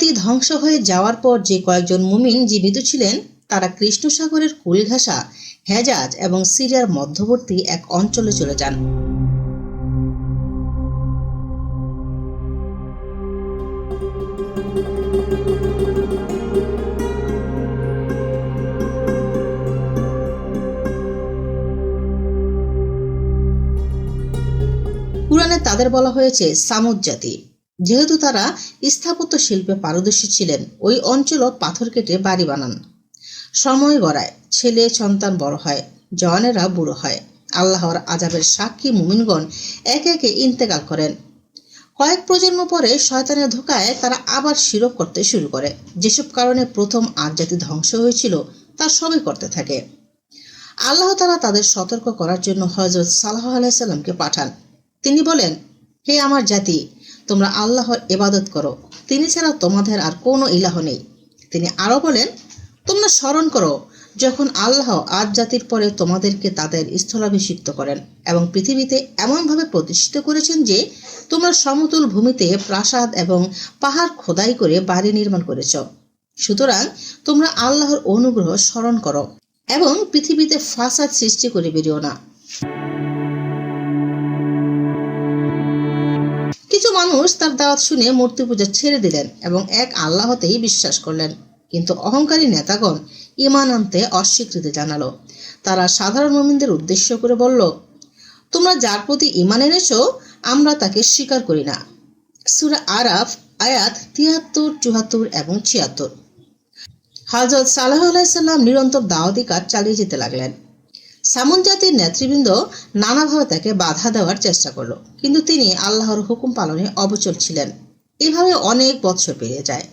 জাতি ধ্বংস হয়ে যাওয়ার পর যে কয়েকজন মুমিন জীবিত ছিলেন, তারা কৃষ্ণ সাগরের কুল ঘাসা হেজাজ এবং সিরিয়ার মধ্যবর্তী এক অঞ্চলে চলে যান। কুরআনে তাদের বলা হয়েছে সামুদ জাতি। যেহেতু তারা স্থাপত্য শিল্পে পারদর্শী ছিলেন, ওই অঞ্চলও পাথর কেটে বাড়ি বানান। সময় গড়ায়, ছেলে, সন্তান বড় হয়, জওয়ানেরা বুড়ো হয়। আল্লাহর আজাবের সাক্ষী মুমিনগণ একে একে ইন্তেকাল করেন। কয়েক প্রজন্ম পরে শয়তানের ধোকায় তারা আবার শিরোপ করতে শুরু করে। যেসব কারণে প্রথম আজ জাতি ধ্বংস হয়েছিল, তা সবই করতে থাকে। আল্লাহ তারা তাদের সতর্ক করার জন্য হজরত সাল্লাহ আলাইসাল্লামকে পাঠান। তিনি বলেন, হে আমার জাতি তোমরা আল্লাহর এবাদত করো। তিনি ছাড়া তোমাদের আর কোনো ইলাহ নেই। তিনি আরও বলেন, তোমরা স্মরণ করো, যখন আল্লাহ আজ জাতির পরে তোমাদেরকে তাদের স্থলাভিষিক্ত করেন এবং পৃথিবীতে এমনভাবে প্রতিষ্ঠিত করেছেন যে, তোমরা সমতল ভূমিতে প্রাসাদ এবং পাহাড় খোদাই করে বাড়ি নির্মাণ করেছ। সুতরাং তোমরা আল্লাহর অনুগ্রহ স্মরণ করো এবং পৃথিবীতে ফাসাদ সৃষ্টি করে বেরিও না। মানুষ তার দাওয়াত শুনে মূর্তি পূজা ছেড়ে দিলেন এবং এক আল্লাহতেই বিশ্বাস করলেন। কিন্তু অহংকারী নেতাগণ ইমান আনতে অস্বীকৃতি জানালো। তারা সাধারণ মুমিনদের উদ্দেশ্য করে বলল, তোমরা যার প্রতি ইমান এনেছো, আমরা তাকে স্বীকার করি না। সুরা আরাফ, আয়াত তিয়াত্তর, চুয়াত্তর এবং ছিয়াত্তর। হজরত সালাহ আলাইসাল্লাম নিরন্তর দাওয়াতি কাজ চালিয়ে যেতে লাগলেন। সামুন জাতির নেতৃবৃন্দ নানাভাবে তাকে বাধা দেওয়ার চেষ্টা করল। কিন্তু তিনি আল্লাহর হুকুম পালনে অবচল ছিলেন। এভাবে অনেক বৎসর পেরিয়ে যায়।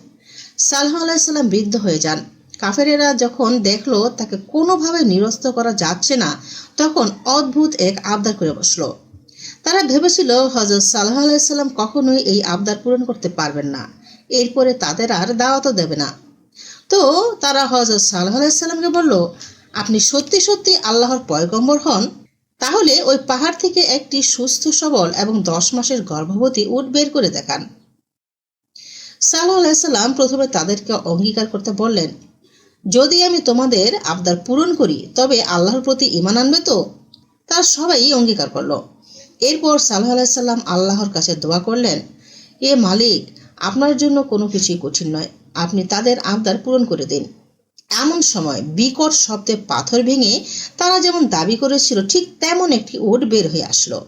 সালহ আলাইসাল্লাম বৃদ্ধ হয়ে যান। কাফেরেরা যখন দেখল তাকে কোনোভাবে নিরস্ত করা যাচ্ছে না, তখন অদ্ভুত এক আবদার করে বসল। তারা ভেবেছিল হজরত সাল্লাহ আলাইসাল্লাম কখনোই এই আবদার পূরণ করতে পারবেন না। এরপরে তাদের আর দাওয়াতও দেবে না। তো তারা হজরত সাল্লাহ আলাইসাল্লামকে বলল আপনি সত্যি সত্যি আল্লাহর পয়গম্বর হন, তাহলে ওই পাহাড় থেকে একটি সুস্থ সবল এবং দশ মাসের গর্ভবতী উট বের করে দেখান। সাল্লাহ আলাইসাল্লাম প্রথমে তাদেরকে অঙ্গীকার করতে বললেন, যদি আমি তোমাদের আবদার পূরণ করি, তবে আল্লাহর প্রতি ইমান আনবে তো? তার সবাই অঙ্গীকার করল। এরপর সাল্লাহ আলাইসাল্লাম আল্লাহর কাছে দোয়া করলেন, এ মালিক, আপনার জন্য কোনো কিছুই কঠিন নয়। আপনি তাদের আবদার পূরণ করে দিন। এমন সময় বিকট শব্দে পাথর ভেঙে তারা যেমন দাবি করেছিল, ঠিক তেমন একটি উট বের হয়ে আসলো।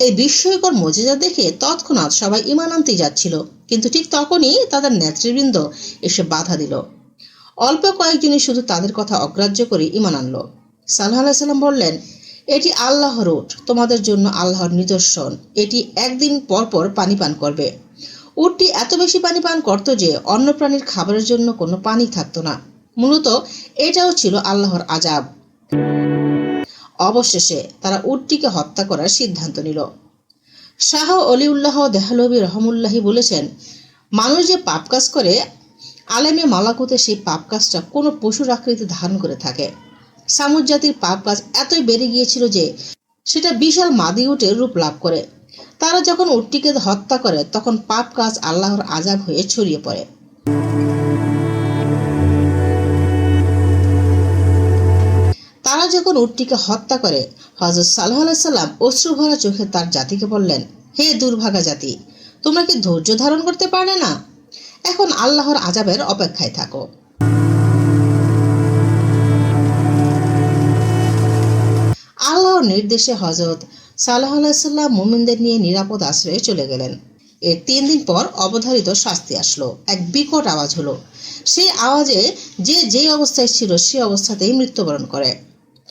এই বিস্ময়কর মজেজা দেখে তৎক্ষণাৎ সবাই ইমান আনতে যাচ্ছিল, কিন্তু ঠিক তখনই তাদের নেতৃবৃন্দ এসে বাধা দিল। অল্প কয়েকজনই শুধু তাদের কথা অগ্রাহ্য করে ইমান আনলো। সাল্লাহ আলাইসাল্লাম বললেন, এটি আল্লাহর উট, তোমাদের জন্য আল্লাহর নিদর্শন। এটি একদিন পর পর পানি পান করবে। উটটি এত বেশি পানি পান করত যে অন্য প্রাণীর খাবারের জন্য কোনো পানি থাকতো না। মূলত এটাও ছিল আল্লাহর আজাব অবশেষে তারা উটটিকে হত্যা করার সিদ্ধান্ত নিল। শাহ অলিউল্লাহ দেহলবী রহমুল্লাহি বলেছেন, মানুষ যে পাপ কাজ করে, আলেমে মালাকুতে সেই পাপ কাজটা কোনো পশুর আকৃতি ধারণ করে থাকে। সামুদ জাতির পাপ কাজ এতই বেড়ে গিয়েছিল যে সেটা বিশাল মাদি উটের রূপ লাভ করে। তারা যখন উটটিকে হত্যা করে, তখন পাপ কাজ আল্লাহর আজাব হয়ে ছড়িয়ে পড়ে। তারা যখন উটটিকে হত্যা করে হজরত সাল্লাহ সাল্লাম অশ্রুভরা চোখে তার জাতিকে বললেন, হে দুর্ভাগা জাতি, তোমরা কি ধৈর্য ধারণ করতে পারলে না? এখন আল্লাহর আজাবের অপেক্ষায় থাকো। আল্লাহর নির্দেশে হজরত সাল্লাহ সাল্লাম মুমিনদের নিয়ে নিরাপদ আশ্রয়ে চলে গেলেন। এর তিন দিন পর অবধারিত শাস্তি আসলো, এক বিকট আওয়াজ হলো। সেই আওয়াজে যে যেই অবস্থায় ছিল সে অবস্থাতেই মৃত্যুবরণ করে।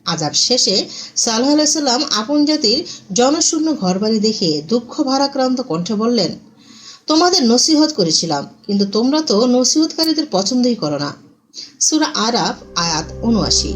আজাব শেষে সাল্লাহ সাল্লাম আপন জাতির জনশূন্য ঘরবাড়ি দেখে দুঃখ ভারাক্রান্ত কণ্ঠে বললেন, তোমাদের নসিহত করেছিলাম, কিন্তু তোমরা তো নসিহতকারীদের পছন্দই করো না। সুরা আরাফ আয়াত উনআশি